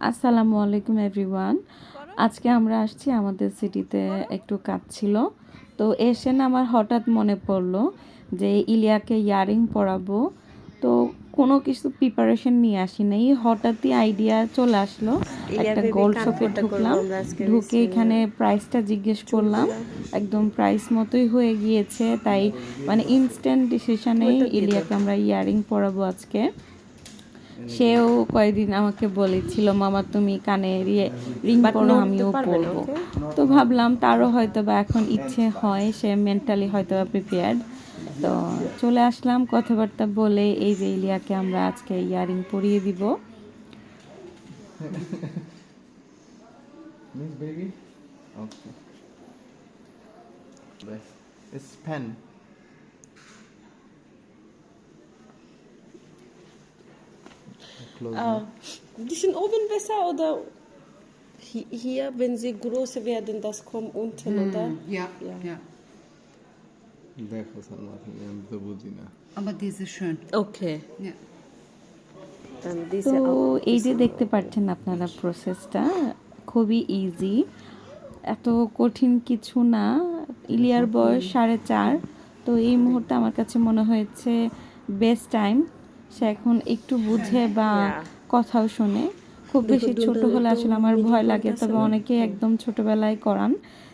আসসালামু আলাইকুম এভরিওয়ান। আজকে আমরা আসছি আমাদের সিটিতে একটু কাজ ছিল। তো এসে না আমার হঠাৎ মনে পড়ল যে ইলিয়াকে ইয়ারিং পরাবো। তো কোনো কিছু প্রিপারেশন নিয়ে আসি নাই। হঠাৎই আইডিয়া চলে আসলো। একটা গোল্ড শপে ঢুকলাম। ঢুকে এখানে প্রাইসটা জিজ্ঞেস করলাম। একদম প্রাইস মতোই হয়ে গিয়েছে। তাই মানে ইনস্ট্যান্ট ডিসিশনেই ইলিয়াকে আমরা ইয়ারিং পরাবো আজকে। সেও কয়েকদিন আমাকে বলেছিল মামা তুমি কানে রিং পরো আমিও পরবো তো ভাবলাম তারও হয়তো বা এখন ইচ্ছে হয় সে মেন্টালি হয়তো বা প্রিপেয়ার্ড তো চলে আসলাম কথাবার্তা বলে এই যে ইলিয়াকে আমরা আজকে ইয়ারিং পরিয়ে দিব Miss baby? Okay. It's pen. Close Äh, bisschen oben besser oder hier, wenn sie groß werden, das kommt unten, mm, oder? Ja, Ja. ja. তো Aber diese schön. Okay. Ja. তো এই যে দেখতে পাচ্ছেন আপনারা প্রসেসটা খুবই ইজি এত কঠিন কিছু না ইলিয়ার বয়স সাড়ে চার তো এই মুহূর্তে আমার কাছে মনে হয়েছে বেস্ট টাইম সে এখন একটু বুঝে বা কথাও শোনে। খুব বেশি ছোট হলে আসলে আমার ভয় লাগে তবে অনেকে একদম ছোটবেলায় করান।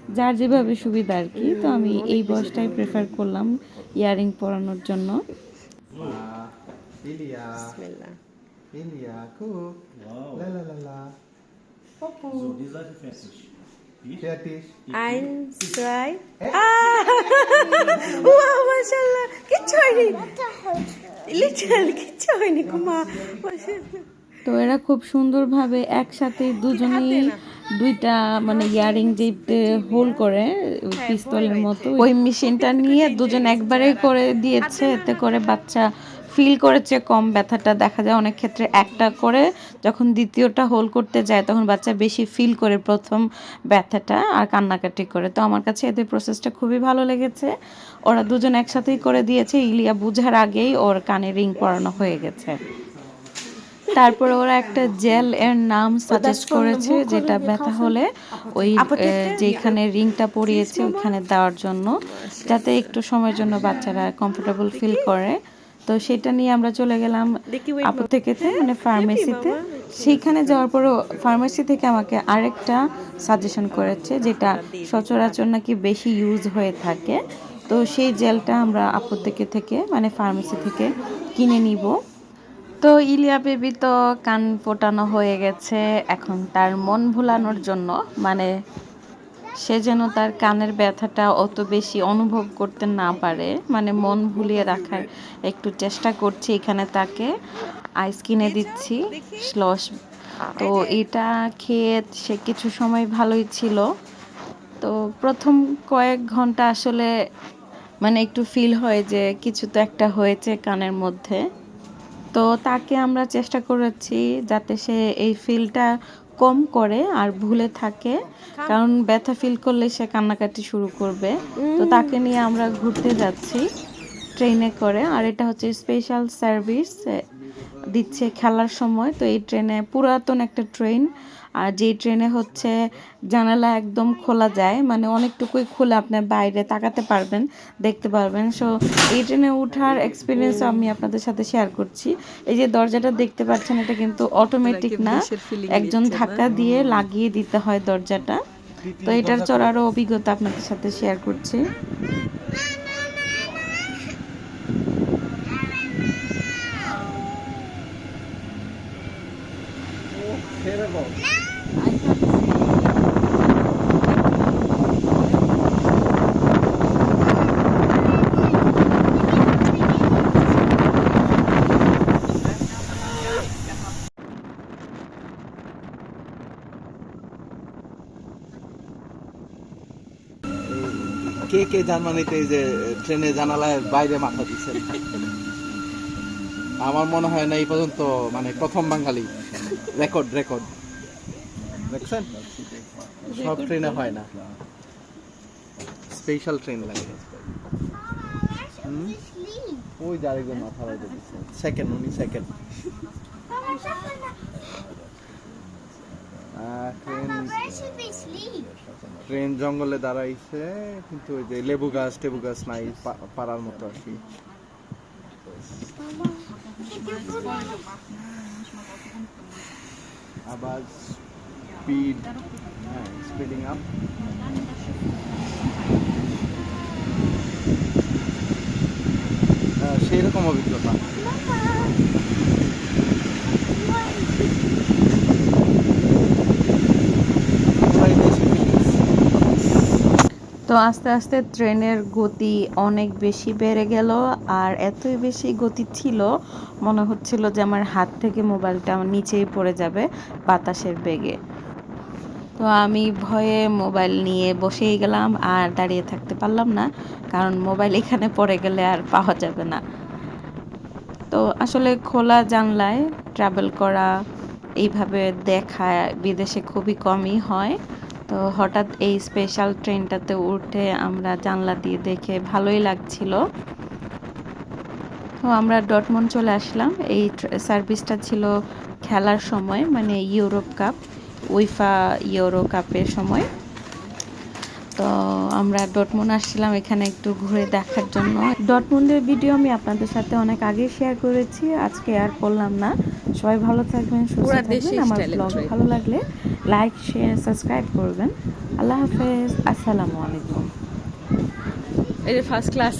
যার যেভাবে সুবিধা আর কি তো আমি এই বয়সটাই প্রেফার করলাম ইয়ারিং পরানোর জন্য। কুক। কিচ্ছু হয়নি তো এরা খুব সুন্দরভাবে একসাথে দুজনেই দুইটা মানে ইয়ারিং যে হোল করে পিস্তলের মতো ওই মেশিনটা নিয়ে দুজন একবারে করে দিয়েছে এতে করে বাচ্চা ফিল করেছে কম ব্যথাটা দেখা যায় অনেক ক্ষেত্রে একটা করে যখন দ্বিতীয়টা হোল করতে যায় তখন বাচ্চা বেশি ফিল করে প্রথম ব্যথাটা আর কান্নাকাটি করে। তো আমার কাছে এদের প্রসেসটা খুবই ভালো লেগেছে। ওরা দুজন একসাথেই করে দিয়েছে। ইলিয়া বুঝার আগেই ওর কানে রিং পরানো হয়ে গেছে। তারপরে ওরা একটা জেল এর নাম সাজেস্ট করেছে যেটা ব্যথা হলে ওই যেখানে রিংটা পরিয়েছে ওখানে দেওয়ার জন্য। যাতে একটু সময়ের জন্য বাচ্চারা কমফোর্টেবল ফিল করে। তো সেটা নিয়ে আমরা চলে গেলাম আপু থেকে মানে ফার্মেসিতে সেইখানে যাওয়ার পরও ফার্মেসি থেকে আমাকে আরেকটা সাজেশন করেছে যেটা সচরাচর নাকি বেশি ইউজ হয়ে থাকে। তো সেই জেলটা আমরা আপু থেকে থেকে মানে ফার্মেসি থেকে কিনে নিব। তো ইলিয়া বেবি তো কান ফোটানো হয়ে গেছে এখন তার মন ভুলানোর জন্য মানে সে যেন তার কানের ব্যথাটা অত বেশি অনুভব করতে না পারে। মানে মন ভুলিয়ে রাখার একটু চেষ্টা করছি এখানে তাকে। আইস কিনে দিচ্ছি স্লস তো এটা খেয়ে সে কিছু সময় ভালোই ছিল। তো প্রথম কয়েক ঘণ্টা আসলে মানে একটু ফিল হয় যে কিছু তো একটা হয়েছে কানের মধ্যে। তো তাকে আমরা চেষ্টা করেছি যাতে সে এই ফিলটা কম করে আর ভুলে থাকে। কারণ ব্যথা ফিল করলে সে কান্নাকাটি শুরু করবে। তো তাকে নিয়ে আমরা ঘুরতে যাচ্ছি ট্রেনে করে। আর এটা হচ্ছে স্পেশাল সার্ভিস দিচ্ছে খেলার সময়। তো এই ট্রেনে পুরাতন একটা ট্রেন, আর যেই ট্রেনে হচ্ছে জানালা একদম খোলা যায় মানে অনেকটুকুই খুলে আপনার বাইরে তাকাতে পারবেন, দেখতে পারবেন। সো এই ট্রেনে উঠার এক্সপিরিয়েন্স আমি আপনাদের সাথে শেয়ার করছি। এই যে দরজাটা দেখতে পাচ্ছেন, এটা কিন্তু অটোমেটিক না। একজন ধাক্কা দিয়ে লাগিয়ে দিতে হয় দরজাটা। তো এটার চড়ারও অভিজ্ঞতা আপনাদের সাথে শেয়ার করছি। কে কে জার্মানিতে এই যে ট্রেনে জানালায় বাইরে মাথা দিচ্ছেন? আমার মনে হয় না এই পর্যন্ত মানে প্রথম বাঙালি। রেকর্ড রেকর্ড দেখছেন? সব ট্রেনে হয় না। স্পেশাল ট্রেন লাগে। ওই যারেকজন মাথা বাজে সেকেন্ড উনি সেকেন্ড ট্রেন জঙ্গলে দাঁড়াইছে কিন্তু ওই যে লেবু গাছ টেবু গাছ নাই পাড়ার মতো আর কি। আবার স্পিড হ্যাঁ স্পিডিং আপ সেই রকম অভিজ্ঞতা। তো আস্তে আস্তে ট্রেনের গতি অনেক বেশি বেড়ে গেল আর এতই বেশি গতি ছিল, মনে হচ্ছিল যে আমার হাত থেকে মোবাইলটা আমার নিচেই পড়ে যাবে বাতাসের বেগে। তো আমি ভয়ে মোবাইল নিয়ে বসেই গেলাম আর দাঁড়িয়ে থাকতে পারলাম না, কারণ মোবাইল এখানে পড়ে গেলে আর পাওয়া যাবে না। তো আসলে খোলা জানলায় ট্রাভেল করা, এইভাবে দেখা বিদেশে খুবই কমই হয়। তো হঠাৎ এই স্পেশাল ট্রেনটাতে উঠে আমরা জানলা দিয়ে দেখে ভালোই লাগছিল। তো আমরা ডটমন চলে আসলাম। এই সার্ভিসটা ছিল খেলার সময় মানে ইউরোপ কাপ, উইফা ইউরো কাপের সময়। তো আমরা ডটমুন আসছিলাম এখানে একটু ঘুরে দেখার জন্য। ডটমন্ডের ভিডিও আমি আপনাদের সাথে অনেক আগে শেয়ার করেছি আজকে আর করলাম না। সবাই ভালো থাকবেন সুস্থ থাকবেন। আমার ব্লগ ভালো লাগলে লাইক শেয়ার সাবস্ক্রাইব করবেন। আল্লাহ হাফেজ আসসালামু আলাইকুম। Eine first Class.